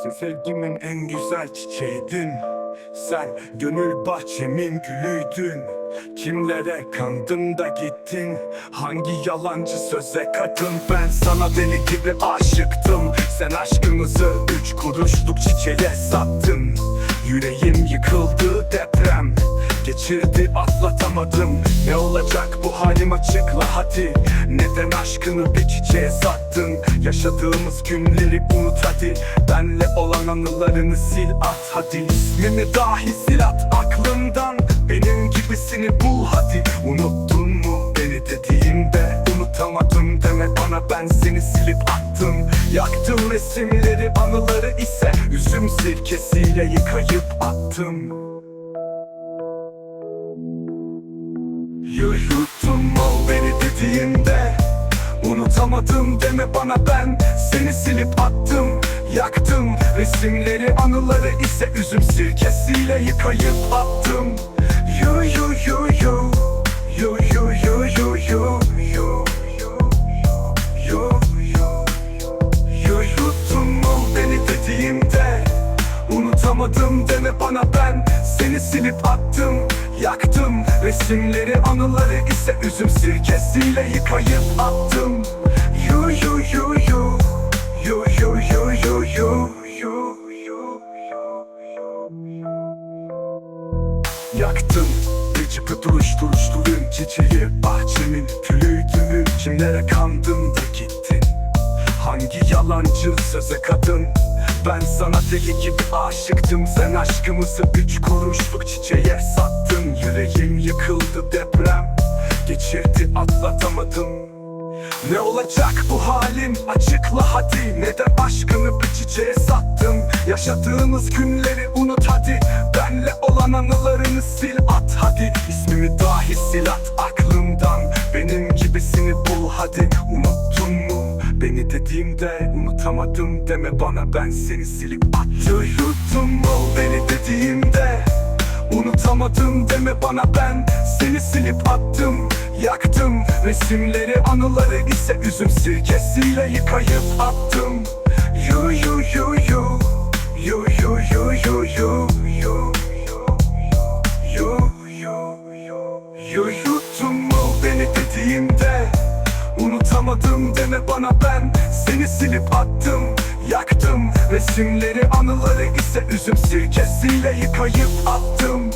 Sevgimin en güzel çiçeğiydin. Sen gönül bahçemin gülüydün. Kimlere kandın da gittin? Hangi yalancı söze kadın Ben sana deli gibi aşıktım. Sen aşkımızı üç kuruşluk çiçeğe sattın. Yüreğim yıkıldı deprem. Geçirdi atlatamadım Ne olacak bu halim açıkla hadi Neden aşkını bir çiçeğe sattın? Yaşadığımız günleri unut hadi. Benle olan anılarını sil at hadi. İsmimi dahi sil at aklından Benim gibisini bul hadi. Unuttun mu beni dediğimde? Unutamadım deme bana ben seni silip attım. Yaktım resimleri anıları ise Üzüm sirkesiyle yıkayıp attım Yürüttün mu beni dediğinde. Unutamadım deme bana ben. Seni silip attım Yaktım. Resimleri anıları ise Üzüm sirkesiyle yıkayıp attım Yu yu yu yu. Yu yu yu yu yu Yu yu yu Yürüttün mu beni dediğimde. Unutamadım deme bana ben. Seni silip attım resimleri anıları ise Üzüm sirkesiyle yıkayıp attım. Yu yu yu yu. Yu yu yu yu yu Yu Yaktım Geçip duruşturuşturun çiçeği Bahçemin gülüydün Kimlere kandın da gittin Hangi yalancı söze kadın Ben sana deli gibi aşıktım. Sen aşkımızı üç kuruşluk çiçeğe sattın. Yüreğim yıkıldı deprem Geçirdi atlatamadım. Ne olacak bu halin? Açıkla hadi. Neden aşkını bir çiçeğe sattın Yaşadığımız günleri unut hadi. Benle olan anılarını sil at hadi. İsmimi dahi sil at aklımdan. Benim gibisini bul hadi. Unuttun mu beni dediğimde Unutamadım deme bana ben seni silip attım. Yuttun mu beni dediğimde Unutamadım deme bana ben Seni silip attım. Yaktım resimleri anıları ise Üzüm sirkesiyle yıkayıp attım. Yu yu yu yu. Yu yu yu yu yu Yu yu yu yu Yuttun mu beni dediğimde Unutamadım deme bana ben. Seni silip attım Yaktım. Resimleri anıları ise Üzüm sirkesiyle yıkayıp attım